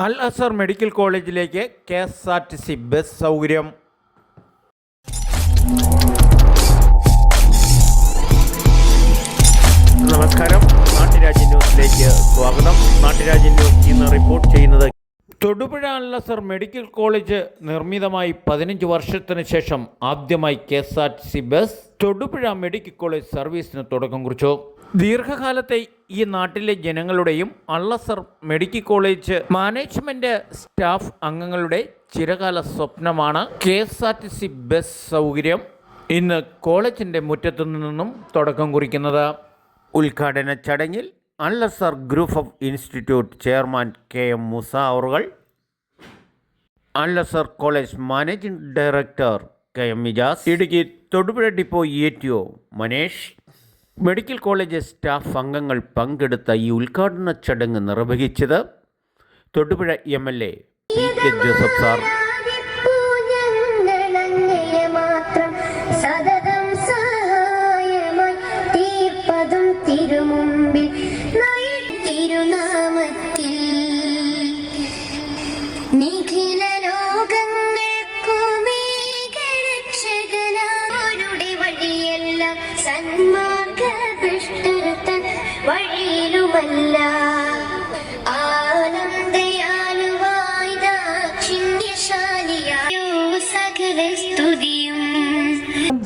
അൽ Azhar medical കോളേജിലേക്ക് K S R T C bus സൗകര്യം. നമസ്കാരം. നാട്ടുരാജ്യ ന്യൂസിലേക്ക് സ്വാഗതം. നാട്ടുരാജ്യ ന്യൂസ് ഇന്ന് റിപ്പോർട്ട് ചെയ്യുന്നത് തൊടുപുഴ അൽ അസർ മെഡിക്കൽ കോളേജ് നിർമ്മിതമായി പതിനഞ്ച് വർഷത്തിന് ശേഷം ആദ്യമായി K S R T C bus Thodupuzha medical college സർവീസിന് തുടക്കം കുറിച്ചു. ദീർഘകാലത്തെ ഈ നാട്ടിലെ ജനങ്ങളുടെയും Al Azhar medical college management staff അംഗങ്ങളുടെ ചിരകാല സ്വപ്നമാണ് K S R T C bus സൗകര്യം ഇന്ന് കോളേജിന്റെ മുറ്റത്തു നിന്നും തുടക്കം കുറിക്കുന്നത്. ഉദ്ഘാടന ചടങ്ങിൽ Al Azhar group of institute chairman K M Musa അവറുകൾ Al Azhar college managing director K M Mijas Idukki Thodupuzha depot E T O Manesh medical college staff അംഗങ്ങൾ പങ്കെടുത്ത ഈ ഉദ്ഘാടന ചടങ്ങ് നിർവഹിച്ചത് Thodupuzha M L A K Joseph sir.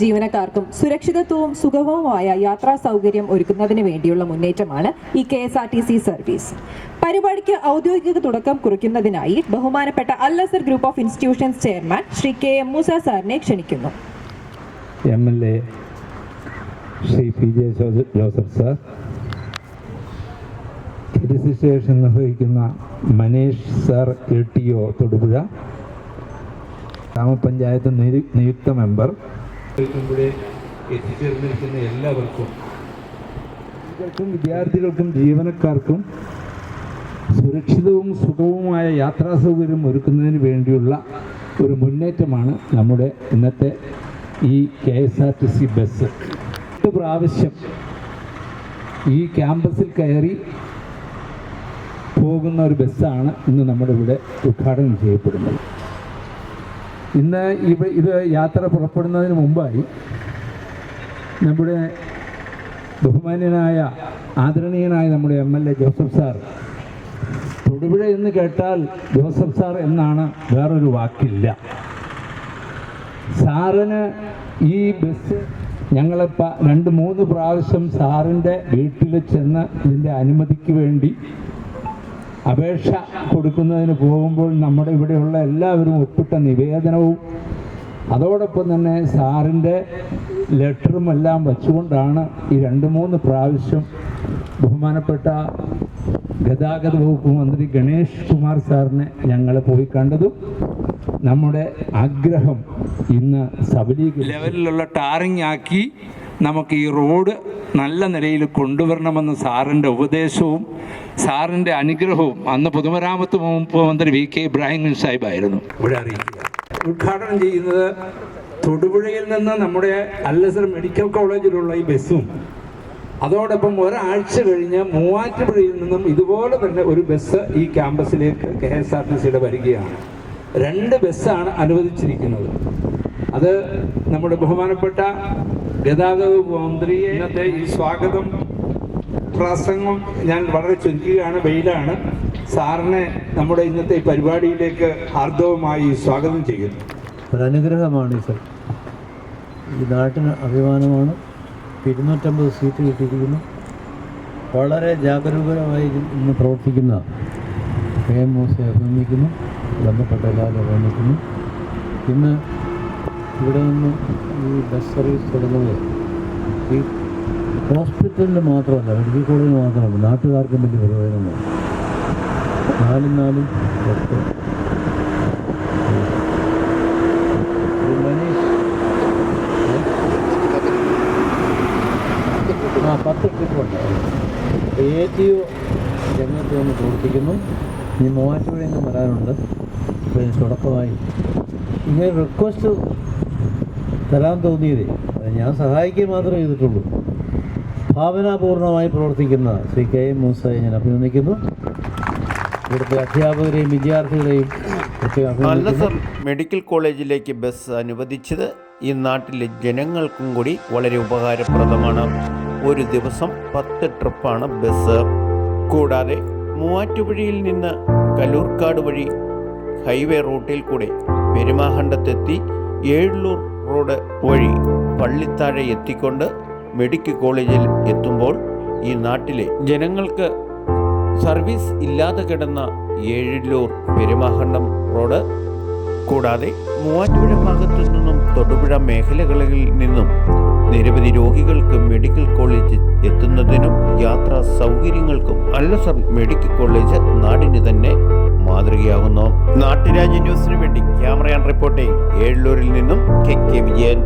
ജീവനക്കാർക്കും സുരക്ഷിതത്വവും സുഗമവുമായ യാത്രാ സൗകര്യം ഒരുക്കുന്നതിന് വേണ്ടിയുള്ള മുന്നേറ്റമാണ് ഈ K S R T C service. പരിപാടിക്ക് ഔദ്യോഗിക തുടക്കം കുറിക്കുന്നതിനായി ബഹുമാനപ്പെട്ട Al Azhar group of institutions chairman Shri K M Musa സാറിനെ ക്ഷണിക്കുന്നു. L Shri P J Joseph sir. നിർവഹിക്കുന്ന Manesh sir A T O Thodupuzha. ഗ്രാമപഞ്ചായത്ത് നിയുക്ത മെമ്പർ. ഇവിടെ എത്തിച്ചേർന്നിരിക്കുന്ന എല്ലാവർക്കും വിദ്യാർത്ഥികൾക്കും ജീവനക്കാർക്കും സുരക്ഷിതവും സുഖവുമായ യാത്രാ സൗകര്യം ഒരുക്കുന്നതിന് വേണ്ടിയുള്ള ഒരു മുന്നേറ്റമാണ് നമ്മുടെ ഇന്നത്തെ ഈ K S R T C bus. എട്ട് പ്രാവശ്യം ഈ ക്യാമ്പസിൽ കയറി പോകുന്ന ഒരു ബസ്സാണ് ഇന്ന് നമ്മുടെ ഇവിടെ ഉദ്ഘാടനം ചെയ്യപ്പെടുന്നത്. ഇന്ന് ഇവ ഇത് യാത്ര പുറപ്പെടുന്നതിന് മുമ്പായി നമ്മുടെ ബഹുമാന്യനായ ആദരണീയനായ നമ്മുടെ M L A Joseph sir Thodupuzha എന്ന് കേട്ടാൽ ജോസഫ് സാർ എന്നാണ് വേറൊരു വാക്കില്ല. സാറിന് ഈ ബസ് ഞങ്ങളെ രണ്ട് മൂന്ന് പ്രാവശ്യം സാറിന്റെ വീട്ടിൽ ചെന്ന് ഇതിന്റെ അനുമതിക്ക് വേണ്ടി അപേക്ഷ കൊടുക്കുന്നതിന് പോകുമ്പോൾ നമ്മുടെ ഇവിടെയുള്ള എല്ലാവരും ഒപ്പിട്ട നിവേദനവും അതോടൊപ്പം തന്നെ സാറിന്റെ ലെറ്ററും എല്ലാം വച്ചുകൊണ്ടാണ് ഈ രണ്ട് മൂന്ന് പ്രാവശ്യം ബഹുമാനപ്പെട്ട ഗതാഗത വകുപ്പ് മന്ത്രി ഗണേഷ് കുമാർ സാറിനെ ഞങ്ങൾ പോയി കണ്ടതും നമ്മുടെ ആഗ്രഹം ഇന്ന് സബലീകരിച്ചു. ലെവലിലുള്ള ടാറിങ് ആക്കി നമുക്ക് ഈ റോഡ് നല്ല നിലയിൽ കൊണ്ടുവരണമെന്ന് സാറിന്റെ ഉപദേശവും സാറിന്റെ അനുഗ്രഹവും അന്ന് പൊതുമരാമത്ത് മുഖ്യമന്ത്രി മന്ത്രി വി കെ ഇബ്രാഹിം സാഹിബായിരുന്നു. ഇവിടെ അറിയിക്കുക. ഉദ്ഘാടനം ചെയ്യുന്നത് തൊടുപുഴയിൽ നിന്ന് നമ്മുടെ അല്ലസർ മെഡിക്കൽ കോളേജിലുള്ള ഈ ബസ്സും അതോടൊപ്പം ഒരാഴ്ച കഴിഞ്ഞ് മൂവാറ്റുപുഴയിൽ നിന്നും ഇതുപോലെ തന്നെ ഒരു ബസ് ഈ ക്യാമ്പസിലേക്ക് കെ എസ് ആർ ടി സിയുടെ വരികയാണ്. രണ്ട് ബസ്സാണ് അനുവദിച്ചിരിക്കുന്നത്. അത് നമ്മുടെ ബഹുമാനപ്പെട്ട ഗതാഗത മന്ത്രിയെ ഇന്നത്തെ ഈ സ്വാഗതം പ്രസംഗം ഞാൻ വളരെ ചുരുക്കുകയാണ് വെയിലാണ്. സാറിനെ നമ്മുടെ ഇന്നത്തെ പരിപാടിയിലേക്ക് ഹാർദവമായി സ്വാഗതം ചെയ്യുന്നു. ഒരനുഗ്രഹമാണ് സ്ഥലം ഈ നാട്ടിന് അഭിമാനമാണ്. ഇരുന്നൂറ്റമ്പത് സീറ്റ് കിട്ടിയിരിക്കുന്നു. വളരെ ജാഗരൂകരമായി ഇന്ന് പ്രവർത്തിക്കുന്ന കെ എം മൂസെ അഭിനന്ദിക്കുന്നു. ബന്ധപ്പെട്ട എല്ലാവരും അഭിനന്ദിക്കുന്നു. ഇന്ന് ഇവിടെ നിന്ന് ഈ ബസ് സർവീസ് തുടങ്ങുന്നത് ഈ ഹോസ്പിറ്റലിന് മാത്രമല്ല മെഡിക്കൽ കോളേജിന് മാത്രമല്ല നാട്ടുകാർക്കും വലിയ പ്രയോജനമാണ്. നാലും നാലും ആ പത്ത് ട്രിപ്പുണ്ട് എ ടി ഒ രംഗത്ത് നിന്ന് പ്രവർത്തിക്കുന്നു. ഇനി മൂവാറ്റുപുഴയിൽ നിന്ന് വരാനുണ്ട്. തുടക്കമായി. ഇങ്ങനെ റിക്വസ്റ്റ് തരാൻ തോന്നിയതേ. ഞാൻ സഹായിക്കുക മാത്രമേ ചെയ്തിട്ടുള്ളൂ. ഭാവനാപൂർണമായി പ്രവർത്തിക്കുന്ന ശ്രീ കെ എം മൂസയെ ഞാൻ അഭിനന്ദിക്കുന്നു. ഇവിടുത്തെ അധ്യാപകരെയും വിദ്യാർത്ഥികളെയും മെഡിക്കൽ കോളേജിലേക്ക് ബസ് അനുവദിച്ചത് ഈ നാട്ടിലെ ജനങ്ങൾക്കും കൂടി വളരെ ഉപകാരപ്രദമാണ്. ഒരു ദിവസം പത്ത് ട്രിപ്പാണ് ബസ്. കൂടാതെ മൂവാറ്റുപുഴയിൽ നിന്ന് കലൂർക്കാട് വഴി ഹൈവേ റൂട്ടിൽ കൂടെ പെരുമാഹണ്ടത്തെത്തി ഏഴൂർ റോഡ് വഴി പള്ളിത്താഴെ എത്തിക്കൊണ്ട് മെഡിക്കൽ കോളേജിൽ എത്തുമ്പോൾ ഈ നാട്ടിലെ ജനങ്ങൾക്ക് സർവീസ് ഇല്ലാതെ കിടന്ന ഏഴിലൂർ പെരുമാഹണ്ഡം റോഡ് കൂടാതെ മൂവാറ്റുപുഴ ഭാഗത്തു നിന്നും തൊടുപുഴ മേഖലകളിൽ നിന്നും നിരവധി രോഗികൾക്ക് മെഡിക്കൽ കോളേജ് എത്തുന്നതിനും യാത്രാ സൗകര്യങ്ങൾക്കും അല്ലസർ മെഡിക്കൽ കോളേജ് നാടിന് തന്നെ മാതൃകയാകുന്നു. നാട്ടുരാജ്യ ന്യൂസിനു വേണ്ടി ക്യാമറയാൻ റിപ്പോർട്ടിംഗ്. ഏഴൂരിൽ നിന്നും കെ കെ വിജയൻ.